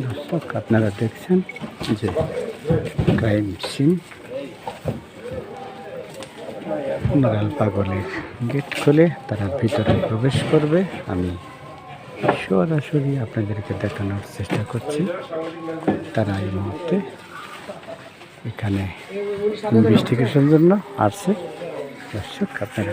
দর্শক, আপনারা দেখছেন যে ক্রাইম সিন। নারাল পাগলের গেট খুলে তারা ভিতরে প্রবেশ করবে। আমি সরাসরি আপনাদেরকে দেখানোর চেষ্টা করছি। তারা এই মুহূর্তে এখানে ইনভেস্টিগেশন জন্য আসছে। দর্শক, আপনারা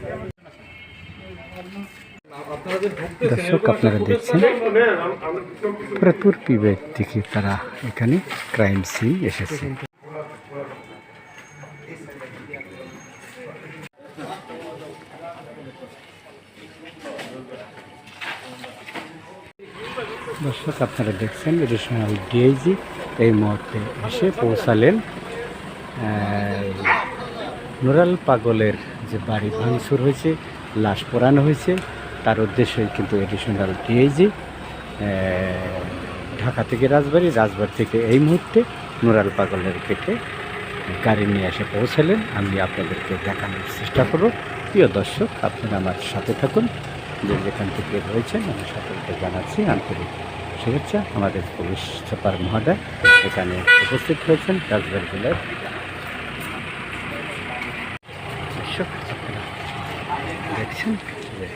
দর্শক, আপনারা দেখছেন, প্রচুর বিবেক থেকে তারা এখানে ক্রাইম সিন এসেছে। দর্শক, আপনারা দেখছেন এডিশনাল ডিআইজি এই মুহূর্তে এসে পৌঁছালেন নুরাল পাগলের যে বাড়ি ভাঙচুর হয়েছে লাশ পোড়ানো হয়েছে। তার উদ্দেশ্যেই কিন্তু এডিশনাল ডিআইজি ঢাকা থেকে রাজবাড়ি রাজবাড়ি থেকে এই মুহূর্তে নুরাল পাগলের কেটে গাড়ি নিয়ে এসে পৌঁছালেন। আমি আপনাদেরকে দেখানোর চেষ্টা করব। প্রিয় দর্শক, আপনারা আমার সাথে থাকুন। যে যেখান থেকে রয়েছেন, আমি সকলকে জানাচ্ছি আন্তরিক শুভেচ্ছা। আমাদের পুলিশ সুপার মহোদয় এখানে উপস্থিত হয়েছেন, রাজবাড়ি জেলার। দেখছেন? যে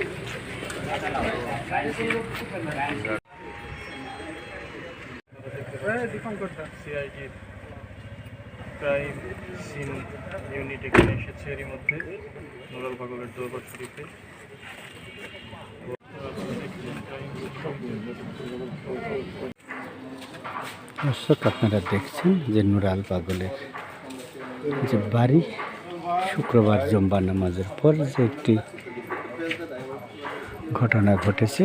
সিআইডির ক্রাইম সিন ইউনিট এখানে এসেছে এরই মধ্যে নুরাল পাগলের দরবার শরীফে। দর্শক আপনারা দেখছেন যে নুরাল পাগলের যে বাড়ি শুক্রবার জম্বা নামাজের পর যে একটি ঘটনা ঘটেছে,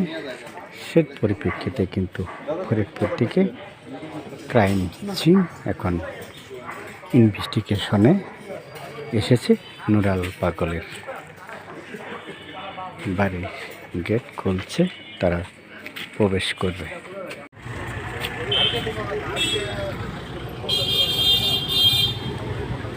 সে পরিপ্রেক্ষিতে কিন্তু ফরিদপুর থেকে ক্রাইম সিং এখন ইনভেস্টিগেশনে এসেছে নুরাল পাগলের বাড়ির গেট খুলছে, তারা প্রবেশ করবে।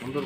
সুন্দর